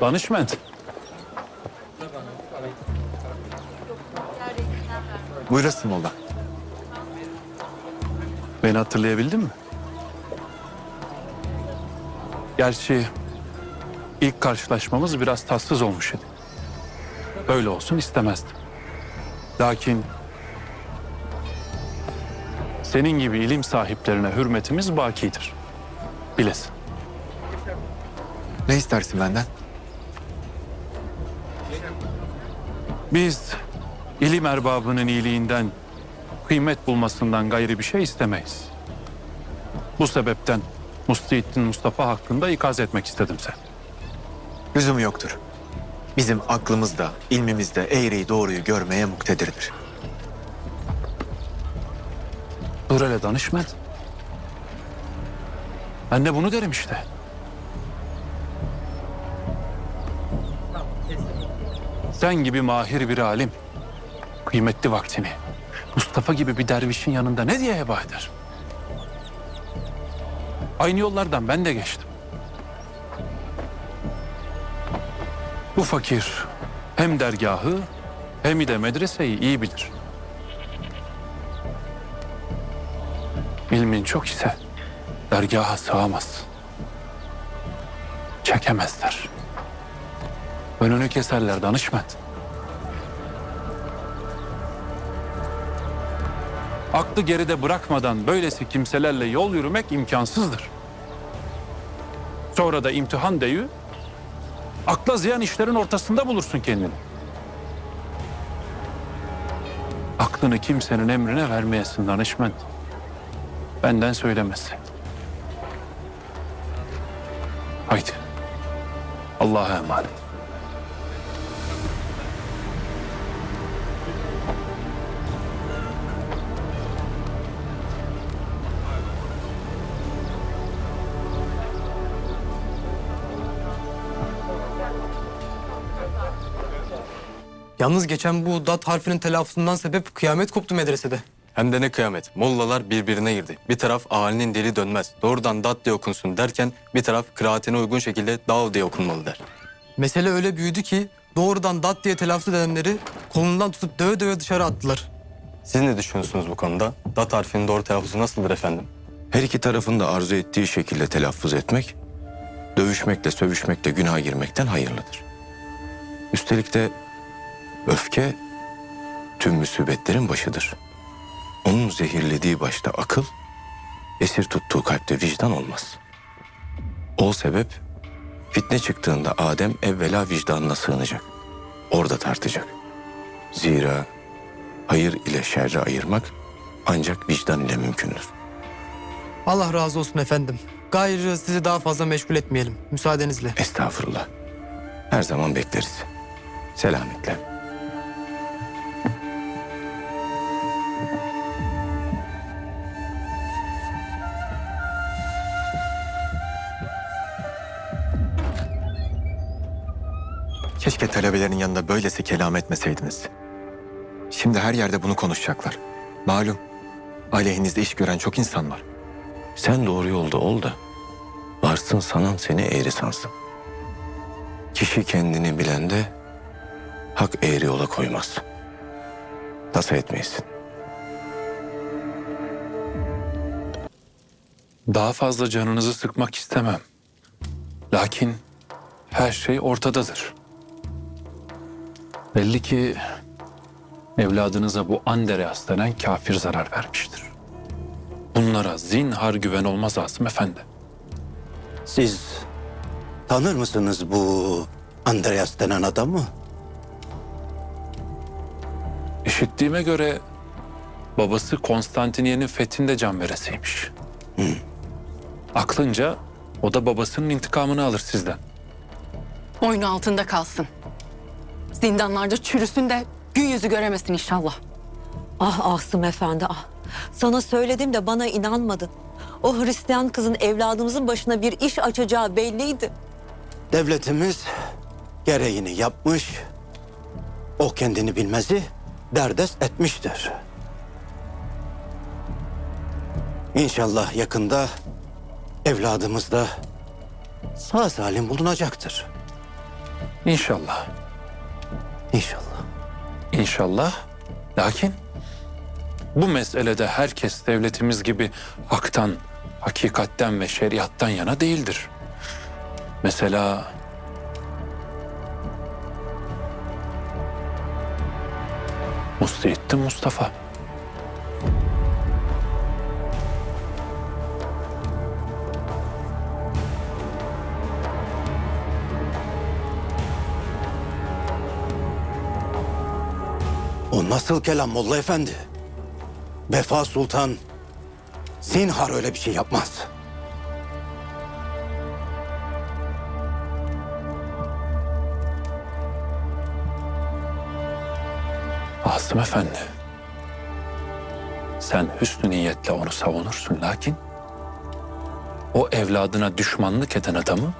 Danışment. Buyurasın molla. Beni hatırlayabildin mi? Gerçi ilk karşılaşmamız biraz tatsız olmuş idi. Böyle olsun istemezdim. Lakin senin gibi ilim sahiplerine hürmetimiz bakidir. Bilesin. Ne istersin benden? Biz ilim erbabının iyiliğinden, kıymet bulmasından gayrı bir şey istemeyiz. Bu sebepten Mustiettin Mustafa hakkında ikaz etmek istedim sen. Lüzumu yoktur. Bizim aklımızda, ilmimizde eğriyi doğruyu görmeye muktedirdir. Dur hele. Ben de bunu derim işte. Sen gibi mahir bir alim, kıymetli vaktini Mustafa gibi bir dervişin yanında ne diye heba eder? Aynı yollardan ben de geçtim. Bu fakir hem dergahı hem de medreseyi iyi bilir. İlmin çok ise dergaha sığamaz. Çekemezler. Önünü keserler danışmet. Aklı geride bırakmadan böylesi kimselerle yol yürümek imkansızdır. Sonra da imtihan deyü, akla ziyan işlerin ortasında bulursun kendini. Aklını kimsenin emrine vermeyesin danışment. Benden söylemesi. Haydi. Allah'a emanet. Yalnız geçen bu dat harfinin telaffuzundan sebep kıyamet koptu medresede. Hem de ne kıyamet. Mollalar birbirine girdi. Bir taraf ahalinin dili dönmez. Doğrudan dat diye okunsun derken bir taraf kıraatine uygun şekilde dav diye okunmalı der. Mesele öyle büyüdü ki doğrudan dat diye telaffuz edenleri kolundan tutup döve döve dışarı attılar. Siz ne düşünüyorsunuz bu konuda? Dat harfinin doğru telaffuzu nasıldır efendim? Her iki tarafın da arzu ettiği şekilde telaffuz etmek, dövüşmekle, sövüşmekle günaha girmekten hayırlıdır. Üstelik de öfke tüm musibetlerin başıdır. Onun zehirlediği başta akıl, esir tuttuğu kalpte vicdan olmaz. O sebep fitne çıktığında Adem evvela vicdanına sığınacak. Orada tartacak. Zira hayır ile şerri ayırmak ancak vicdan ile mümkündür. Allah razı olsun efendim. Gayrı sizi daha fazla meşgul etmeyelim. Müsaadenizle. Estağfurullah. Her zaman bekleriz. Selametle. Keşke talebelerin yanında böylesi kelam etmeseydiniz. Şimdi her yerde bunu konuşacaklar. Malum, aleyhinizde iş gören çok insan var. Sen doğru yolda ol da varsın sanan seni eğri sansın. Kişi kendini bilende hak eğri yola koymaz. Tasa etmeyesin. Daha fazla canınızı sıkmak istemem. Lakin her şey ortadadır. Belli ki evladınıza bu Andereas denen kafir zarar vermiştir. Bunlara zinhar güven olmaz Asım Efendi. Siz tanır mısınız bu Andreas denen adamı? İşittiğime göre babası Konstantiniye'nin fethinde can veresiymiş. Aklınca o da babasının intikamını alır sizden. Boynu altında kalsın. Zindanlarda çürüsün de gün yüzü göremesin inşallah. Ah Asım Efendi ah. Sana söyledim de bana inanmadın. O Hristiyan kızın evladımızın başına bir iş açacağı belliydi. Devletimiz gereğini yapmış, o kendini bilmezi derdest etmiştir. İnşallah yakında evladımız da sağ salim bulunacaktır. İnşallah. İnşallah. İnşallah. Lakin bu meselede herkes devletimiz gibi haktan, hakikatten ve şeriattan yana değildir. Mesela Mustahiddin Mustafa. Nasıl kelam Molla Efendi? Vefa Sultan zinhar öyle bir şey yapmaz. Asım Efendi. Sen hüsnü niyetle onu savunursun lakin o evladına düşmanlık eden adamı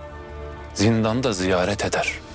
zindanda ziyaret eder.